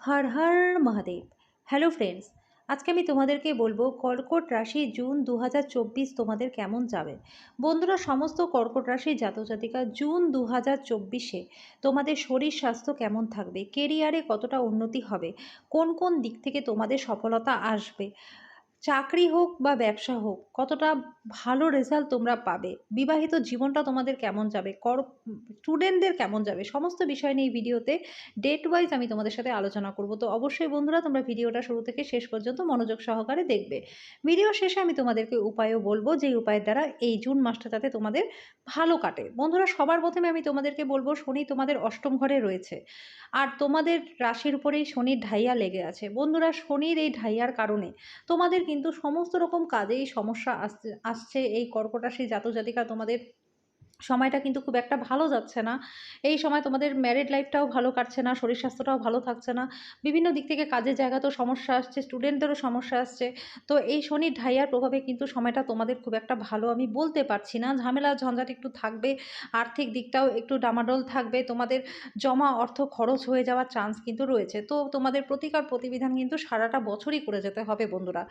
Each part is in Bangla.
হর হর মহাদেব। হ্যালো ফ্রেন্ডস আজকে আমি তোমাদেরকে বলব কর্কট রাশি জুন দু হাজার চব্বিশ তোমাদের কেমন যাবে? বন্ধুরা, সমস্ত কর্কট রাশি জাতজাতিকা জুন দু চব্বিশে তোমাদের শরীর স্বাস্থ্য কেমন থাকবে? কেরিয়ারে কতটা উন্নতি হবে? কোন কোন দিক থেকে তোমাদের সফলতা আসবে? চাকরি হোক বা ব্যবসা হোক, কতটা ভালো রেজাল্ট তোমরা পাবে? বিবাহিত জীবনটা তোমাদের কেমন যাবে? কর স্টুডেন্টদের কেমন যাবে? সমস্ত বিষয় নিয়ে এই ভিডিওতে ডেট ওয়াইজ আমি তোমাদের সাথে আলোচনা করব। তো অবশ্যই বন্ধুরা, তোমরা ভিডিওটা শুরু থেকে শেষ পর্যন্ত মনোযোগ সহকারে দেখবে। ভিডিও শেষে আমি তোমাদেরকে উপায়ও বলব যে উপায়ের দ্বারা এই জুন মাসটা যাতে তোমাদের ভালো কাটে। বন্ধুরা, সবার প্রথমে আমি তোমাদেরকে বলব, শনি তোমাদের অষ্টম ঘরে রয়েছে। আর তোমাদের রাশির উপরেই শনির ঢাইয়া লেগে আছে। বন্ধুরা, শনির এই ঢাইয়ার কারণে তোমাদের কিন্তু সমস্ত রকম কাজেই সমস্যা আসছে আসছে এই কর্কট রাশি জাতজাতিকা তোমাদের সময়টা কিন্তু খুব একটা ভালো যাচ্ছে না। এই সময় তোমাদের ম্যারিড লাইফটাও ভালো কাটছে না, শরীর স্বাস্থ্যটাও ভালো থাকছে না। বিভিন্ন দিক থেকে কাজের জায়গাতেও সমস্যা আসছে স্টুডেন্টদেরও সমস্যা আসছে। তো এই শনির ঢাইয়ার প্রভাবে কিন্তু সময়টা তোমাদের খুব একটা ভালো আমি বলতে পারছি না। ঝামেলা ঝঞ্ঝাট একটু থাকবে, আর্থিক দিকটাও একটু ডামাডোল থাকবে, তোমাদের জমা অর্থ খরচ হয়ে যাওয়ার চান্স কিন্তু রয়েছে। তো তোমাদের প্রতিকার প্রতিবিধান কিন্তু সারাটা বছরই করে যেতে হবে বন্ধুরা।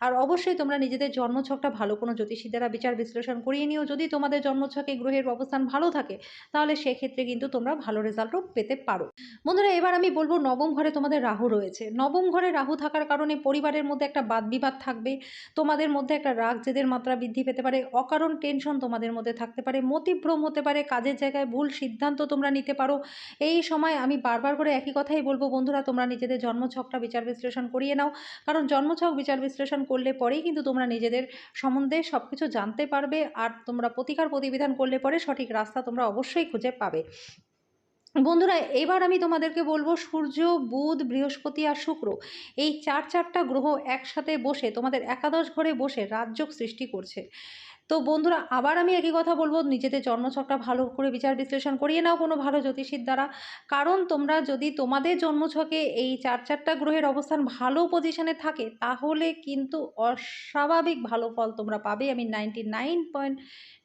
আর অবশ্যই তোমরা নিজেদের জন্মছকটা ভালো কোনো জ্যোতিষী দ্বারা বিচার বিশ্লেষণ করিয়ে নিও। যদি তোমাদের জন্মছকে গ্রহের অবস্থান ভালো থাকে, তাহলে সেক্ষেত্রে কিন্তু তোমরা ভালো রেজাল্টও পেতে পারো। বন্ধুরা, এবার আমি বলব নবম ঘরে তোমাদের রাহু রয়েছে। নবম ঘরে রাহু থাকার কারণে পরিবারের মধ্যে একটা বাদ বিবাদ থাকবে, তোমাদের মধ্যে একটা রাগ জেদের মাত্রা বৃদ্ধি পেতে পারে, অকারণ টেনশন তোমাদের মধ্যে থাকতে পারে, মতিভ্রম হতে পারে, কাজের জায়গায় ভুল সিদ্ধান্ত তোমরা নিতে পারো। এই সময় আমি বারবার করে একই কথাই বলব বন্ধুরা, তোমরা নিজেদের জন্মছকটা বিচার বিশ্লেষণ করিয়ে নাও, কারণ জন্মছক বিচার বিশ্লেষণ করলে পরেই কিন্তু তোমরা নিজেদের সম্বন্ধে সব কিছু জানতে পারবে, আর তোমরা প্রতিকার প্রতিবিধান করলে পরে সঠিক রাস্তা তোমরা অবশ্যই খুঁজে পাবে। বন্ধুরা, এবার আমি তোমাদেরকে বলব সূর্য, বুধ, বৃহস্পতি আর শুক্র। এই চার চারটা গ্রহ একসাথে বসে, তোমাদের একাদশ ঘরে বসে রাজযোগ সৃষ্টি করছে। তো বন্ধুরা, আবার আমি একই কথা বলব। নিজেদের জন্মছকটা ভালো করে বিচার বিশ্লেষণ করিয়ে নাও কোনো ভালো জ্যোতিষীর দ্বারা। কারণ তোমরা যদি তোমাদের জন্মছকে এই চার চারটা গ্রহের অবস্থান ভালো পজিশনে থাকে, তাহলে কিন্তু অস্বাভাবিক ভালো ফল তোমরা পাবে। আমি ninety nine point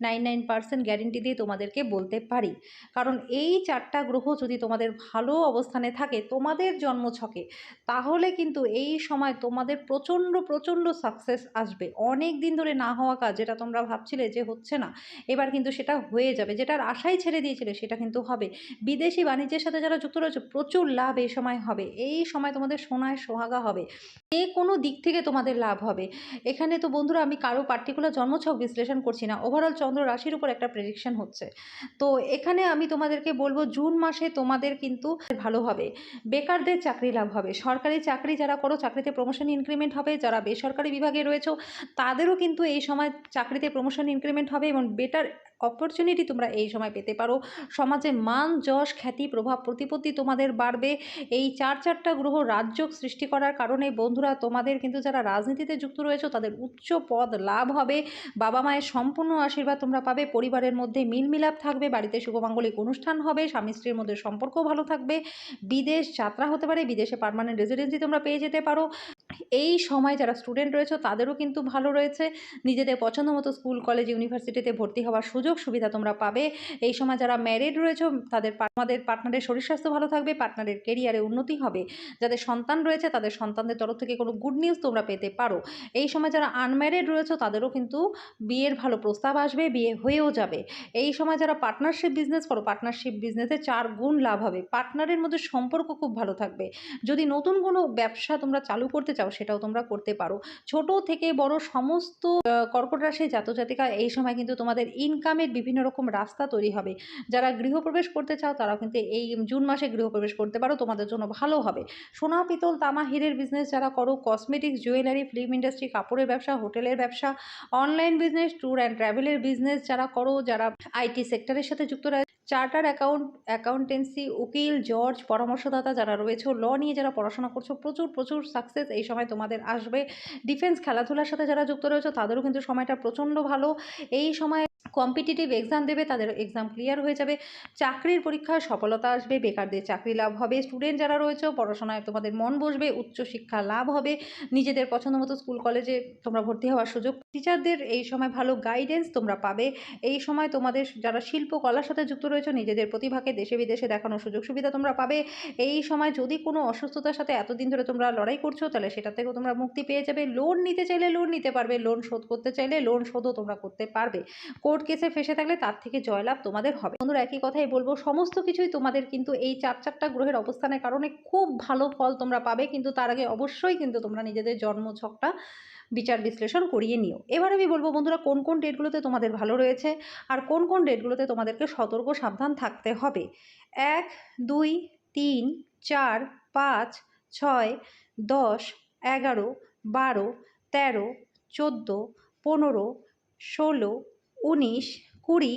nine nine percent guarantee দিয়ে তোমাদেরকে বলতে পারি। কারণ এই চারটা গ্রহ যদি তোমাদের ভালো অবস্থানে থাকে তোমাদের জন্মছকে তাহলে কিন্তু এই সময় তোমাদের প্রচণ্ড প্রচণ্ড সাকসেস আসবে। অনেক দিন ধরে না হওয়া কাজ যেটা তোমরা ভাবছিলে যে হচ্ছে না, এবার কিন্তু সেটা হয়ে যাবে যেটার আশাই ছেড়ে দিয়েছিলে সেটা কিন্তু হবে। বিদেশি বাণিজ্যের সাথে যারা যুক্ত রয়েছে, প্রচুর লাভ এই সময় হবে, এই সময় তোমাদের সোনায় সোহাগা হবে, যে কোনো দিক থেকে তোমাদের লাভ হবে। এখানে তো বন্ধুরা আমি কারও পার্টিকুলার জন্মছক বিশ্লেষণ করছি না ওভারঅল চন্দ্র রাশির উপর একটা প্রেডিকশন হচ্ছে। তো এখানে আমি তোমাদেরকে বলব, জুন মাসে তোমাদের কিন্তু ভালো হবে, বেকারদের চাকরি লাভ হবে, সরকারি চাকরি যারা করো, চাকরিতে প্রমোশন ইনক্রিমেন্ট হবে, যারা বেসরকারি বিভাগে রয়েছে, তাদেরও কিন্তু এই সময় চাকরিতে প্রমোশন ইনক্রিমেন্ট হবে এবং বেটার অপরচুনিটি তোমরা এই সময় পেতে পারো। সমাজে মান, যশ, খ্যাতি, প্রভাব, প্রতিপত্তি তোমাদের বাড়বে। এই চার চারটা গ্রহ রাজযোগ সৃষ্টি করার কারণে বন্ধুরা, তোমাদের কিন্তু যারা রাজনীতিতে যুক্ত রয়েছে, তাদের উচ্চ পদ লাভ হবে। বাবা মায়ের সম্পূর্ণ আশীর্বাদ তোমরা পাবে। পরিবারের মধ্যে মিলমিলাপ থাকবে। বাড়িতে শুভমাঙ্গলিক অনুষ্ঠান হবে। স্বামী স্ত্রীর মধ্যে সম্পর্ক ভালো থাকবে। বিদেশ যাত্রা হতে পারে। বিদেশে পারমানেন্ট রেজিডেন্সি তোমরা পেয়ে যেতে পারো। এই সময় যারা স্টুডেন্ট রয়েছে, তাদেরও কিন্তু ভালো রয়েছে। নিজেদের পছন্দ মতো স্কুল কলেজ ইউনিভার্সিটিতে ভর্তি হওয়ার সুযোগ সুবিধা তোমরা পাবে। এই সময় যারা ম্যারিড রয়েছে, তাদের আমাদের পার্টনারের শরীর স্বাস্থ্য ভালো থাকবে পার্টনারের কেরিয়ারে উন্নতি হবে। যাদের সন্তান রয়েছে, তাদের সন্তানদের তরফ থেকে কোনো গুড নিউজ তোমরা পেতে পারো। এই সময় যারা আনম্যারিড রয়েছে, তাদেরও কিন্তু বিয়ের ভালো প্রস্তাব আসবে, বিয়ে হয়েও যাবে। এই সময় যারা পার্টনারশিপ বিজনেস করো পার্টনারশিপ বিজনেসে চার গুণ লাভ হবে। পার্টনারের মধ্যে সম্পর্ক খুব ভালো থাকবে। যদি নতুন কোনো ব্যবসা তোমরা চালু করতে চাও সেটাও তোমরা করতে পারো। ছোট থেকে বড় সমস্ত কর্কট রাশি জাতজাতিকা এই সময় কিন্তু তোমাদের ইনকামের বিভিন্ন রকম রাস্তা তৈরি হবে। যারা গৃহপ্রবেশ করতে চাও, তারাও কিন্তু এই জুন মাসে গৃহপ্রবেশ করতে পারো, তোমাদের জন্য ভালো হবে। সোনা, পিতল, তামা, হীরের বিজনেস যারা করো কসমেটিক্স জুয়েলারি ফিল্ম ইন্ডাস্ট্রি কাপড়ের ব্যবসা, হোটেলের ব্যবসা অনলাইন বিজনেস ট্যুর অ্যান্ড ট্রাভেলের বিজনেস যারা করো, যারা আইটি সেক্টরের সাথে যুক্ত চার্টার অ্যাকাউন্ট, অ্যাকাউন্টেন্সি, উকিল জর্জ পরামর্শদাতা যারা রয়েছে ল নিয়ে যারা পড়াশোনা করছ, প্রচুর প্রচুর সাকসেস এই সময় তোমাদের আসবে। ডিফেন্স খেলাধুলার সাথে যারা যুক্ত রয়েছে, তাদেরও কিন্তু সময়টা প্রচণ্ড ভালো। এই সময় কম্পিটিটিভ এক্সাম দেবে, তাদের এক্সাম ক্লিয়ার হয়ে যাবে, চাকরির পরীক্ষায় সফলতা আসবে, বেকারদের চাকরি লাভ হবে স্টুডেন্ট যারা রয়েছে, পড়াশোনায় তোমাদের মন বসবে, উচ্চশিক্ষা লাভ হবে, নিজেদের পছন্দ মতো স্কুল কলেজে তোমরা ভর্তি হওয়ার সুযোগ টিচারদের এই সময় ভালো গাইডেন্স তোমরা পাবে, এই সময় তোমাদের যারা শিল্পকলার সাথে যুক্ত রয়েছে, নিজেদের প্রতিভাকে দেশে বিদেশে দেখানোর সুযোগ সুবিধা তোমরা পাবে, এই সময় যদি কোনো অসুস্থতার সাথে এতদিন ধরে তোমরা লড়াই করছ, তাহলে সেটা থেকেও তোমরা মুক্তি পেয়ে যাবে লোন নিতে চাইলে লোন নিতে পারবে লোন শোধ করতে চাইলে লোন শোধও তোমরা করতে পারবে কোর্ট কেসে ফেসে থাকলে তার থেকে জয়লাভ তোমাদের হবে। বন্ধুরা, একই কথাই বলব, সমস্ত কিছুই তোমাদের কিন্তু এই চার চারটা গ্রহের অবস্থানের কারণে খুব ভালো ফল তোমরা পাবে, কিন্তু তার আগে অবশ্যই কিন্তু তোমরা নিজেদের জন্মছকটা বিচার, বিশ্লেষণ করিয়ে নিও। এবার আমি বলব বন্ধুরা, কোন কোন ডেটগুলোতে তোমাদের ভালো রয়েছে আর কোন কোন ডেটগুলোতে তোমাদেরকে সতর্ক, সাবধান থাকতে হবে? এক, দুই, তিন, চার, পাঁচ, ছয়, দশ, এগারো, বারো, তেরো, চোদ্দ, পনেরো, ষোলো উনিশ কুড়ি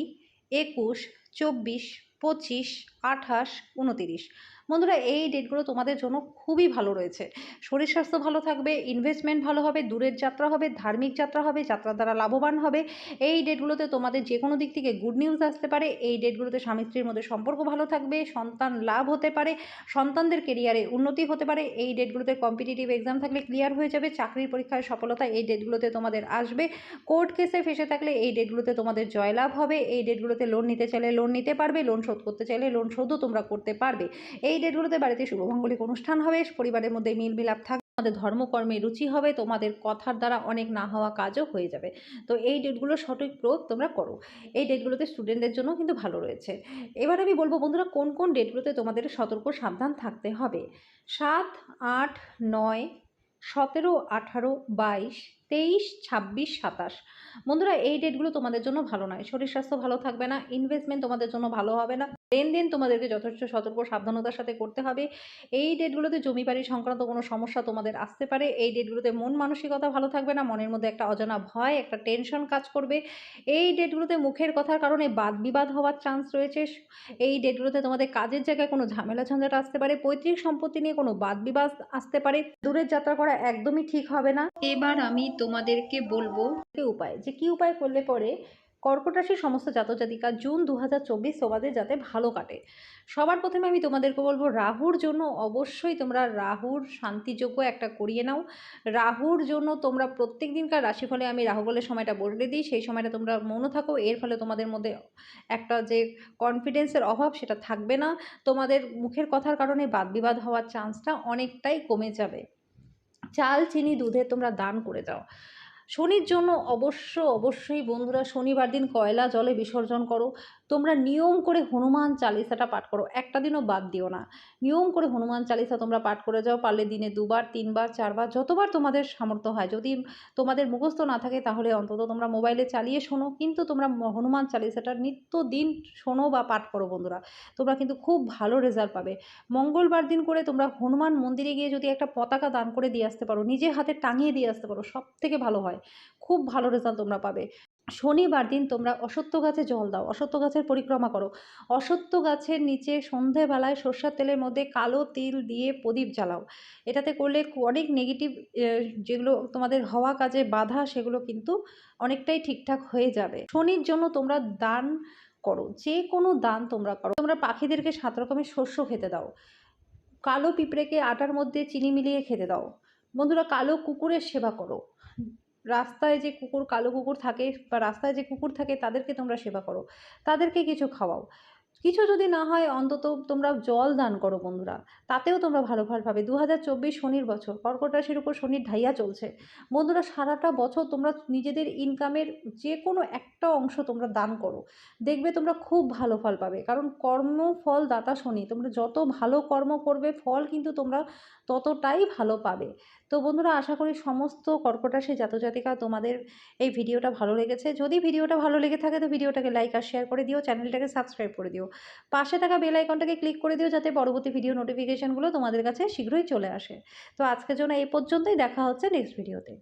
একুশ চব্বিশ পঁচিশ আঠাশ উনতিরিশ। বন্ধুরা, এই ডেটগুলো তোমাদের জন্য খুবই ভালো রয়েছে। শরীর স্বাস্থ্য ভালো থাকবে ইনভেস্টমেন্ট ভালো হবে, দূরের যাত্রা হবে, ধার্মিক যাত্রা হবে যাত্রা দ্বারা লাভবান হবে। এই ডেটগুলোতে তোমাদের যে কোনো দিক থেকে গুড নিউজ আসতে পারে। এই ডেটগুলোতে স্বামী স্ত্রীর মধ্যে সম্পর্ক ভালো থাকবে, সন্তান লাভ হতে পারে, সন্তানদের কেরিয়ারে উন্নতি হতে পারে। এই ডেটগুলোতে কম্পিটিটিভ এক্সাম থাকলে ক্লিয়ার হয়ে যাবে, চাকরির পরীক্ষায় সফলতা এই ডেটগুলোতে তোমাদের আসবে। কোর্ট কেসে ফেসে থাকলে এই ডেটগুলোতে তোমাদের জয়লাভ হবে। এই ডেটগুলোতে লোন নিতে চাইলে লোন নিতে পারবে লোন শোধ করতে চাইলে লোন শোধও তোমরা করতে পারবে। এই ডেটগুলোতে বাড়িতে শুভমঙ্গলিক অনুষ্ঠান হবে, পরিবারের মধ্যে মিল মিলাপ থাকবে তোমাদের ধর্মকর্মে রুচি হবে, তোমাদের কথার দ্বারা অনেক না হওয়া কাজও হয়ে যাবে। তো এই ডেটগুলো সঠিক প্রয়োগ তোমরা করো। এই ডেটগুলোতে স্টুডেন্টদের জন্য কিন্তু ভালো রয়েছে। এবার আমি বলব বন্ধুরা, কোন কোন ডেটগুলোতে তোমাদের সতর্ক সাবধান থাকতে হবে? সাত, আট, নয়, সতেরো, আঠারো, বাইশ, তেইশ, ছাব্বিশ, সাতাশ। বন্ধুরা, এই ডেটগুলো তোমাদের জন্য ভালো নয়। শরীর স্বাস্থ্য ভালো থাকবে না ইনভেস্টমেন্ট তোমাদের জন্য ভালো হবে না। লেনদেন তোমাদেরকে যথেষ্ট সতর্ক, সাবধানতার সাথে করতে হবে। এই ডেটগুলোতে জমি বাড়ি সংক্রান্ত কোনো সমস্যা তোমাদের আসতে পারে। এই ডেটগুলোতে মন মানসিকতা ভালো থাকবে না, মনের মধ্যে একটা অজানা ভয়, একটা টেনশন কাজ করবে। এই ডেটগুলোতে মুখের কথার কারণে বাদ বিবাদ হওয়ার চান্স রয়েছে। এই ডেটগুলোতে তোমাদের কাজের জায়গায় কোনো ঝামেলা ঝঞ্ঝাট আসতে পারে। পৈতৃক সম্পত্তি নিয়ে কোনো বাদ বিবাদ আসতে পারে। দূরের যাত্রা করা একদমই ঠিক হবে না। এবার আমি তোমাদেরকে বলব, উপায়। যে কি উপায় করলে পরে কর্কট রাশির সমস্ত জাতজাতিকা জুন দু হাজার চব্বিশ তোমাদের যাতে ভালো কাটে। সবার প্রথমে আমি তোমাদেরকে বলব, রাহুর জন্য অবশ্যই তোমরা রাহুর শান্তিযোগ্য একটা করিয়ে নাও। রাহুর জন্য তোমরা প্রত্যেক দিনকার রাশিফলে আমি রাহু বলে সময়টা বলে দিই, সেই সময়টা তোমরা মৌন থাকো, এর ফলে তোমাদের মধ্যে একটা যে কনফিডেন্সের অভাব সেটা থাকবে না। তোমাদের মুখের কথার কারণে বাদ বিবাদ হওয়ার চান্সটা অনেকটাই কমে যাবে। চাল, চিনি, দুধে তোমরা দান করে যাও শনির জন্য অবশ্য অবশ্যই বন্ধুরা শনিবার দিন কয়লা জলে বিসর্জন করো। তোমরা নিয়ম করে হনুমান চালিসাটা পাঠ করো, একটা দিনও বাদ দিও না। নিয়ম করে হনুমান চালিসা তোমরা পাঠ করে যাও, পারলে দিনে দুবার, তিনবার, চারবার, যতবার তোমাদের সামর্থ্য হয়। যদি তোমাদের মুখস্থ না থাকে, তাহলে অন্তত তোমরা মোবাইলে চালিয়ে শোনো। কিন্তু তোমরা হনুমান চালিসাটা নিত্য দিন শোনো বা পাঠ করো বন্ধুরা। তোমরা কিন্তু খুব ভালো রেজাল্ট পাবে। মঙ্গলবার দিন করে তোমরা হনুমান মন্দিরে গিয়ে যদি একটা পতাকা দান করে দিয়ে আসতে পারো নিজে হাতে টাঙিয়ে দিয়ে আসতে পারো সব থেকে ভালো হয়। খুব ভালো রেজাল্ট তোমরা পাবে। শনিবার দিন তোমরা অসত্য গাছে জল দাও। অসত্য গাছের পরিক্রমা করো। অসত্য গাছের নিচে সন্ধেবেলায় সর্ষার তেলের মধ্যে কালো তিল দিয়ে প্রদীপ জ্বালাও। এটাতে করলে অনেক নেগেটিভ যেগুলো তোমাদের হওয়া কাজে বাধা, সেগুলো কিন্তু অনেকটাই ঠিকঠাক হয়ে যাবে। শনির জন্য তোমরা দান করো। যে কোনো দান তোমরা করো। তোমরা পাখিদেরকে সাত রকমের শস্য খেতে দাও। কালো পিঁপড়েকে আটার মধ্যে চিনি মিলিয়ে খেতে দাও। বন্ধুরা, কালো কুকুরের সেবা করো। রাস্তায় যে কুকুর, কালো কুকুর থাকে বা রাস্তায় যে কুকুর থাকে, তাদেরকে তোমরা সেবা করো। তাদেরকে কিছু খাওয়াও। কিছু যদি না হয়, অন্তত তোমরা জল দান করো বন্ধুরা। তাতেও তোমরা ভালো ফল পাবে। দু হাজার চব্বিশ শনির বছর, কর্কট রাশির উপর শনির ঢাইয়া চলছে। বন্ধুরা, সারাটা বছর তোমরা নিজেদের ইনকামের যে কোনো একটা অংশ তোমরা দান করো। দেখবে তোমরা খুব ভালো ফল পাবে। কারণ কর্ম, ফল, দাতা, শনি, তোমরা যত ভালো কর্ম করবে, ফল কিন্তু তোমরা ততটাই ভালো পাবে। তো বন্ধুরা, আশা করি সমস্ত কর্কট রাশি জাতজাতিকা তোমাদের এই ভিডিওটা ভালো লেগেছে। যদি ভিডিওটা ভালো লেগে থাকে, তো ভিডিওটাকে লাইক আর শেয়ার করে দিও। চ্যানেলটাকে সাবস্ক্রাইব করে দিও। পাশে থাকা বেল আইকনটাকে ক্লিক করে দিও যাতে পরবর্তী ভিডিও নোটিফিকেশানগুলো তোমাদের কাছে শীঘ্রই চলে আসে। তো আজকের জন্য এই পর্যন্তই, দেখা হচ্ছে নেক্সট ভিডিওতে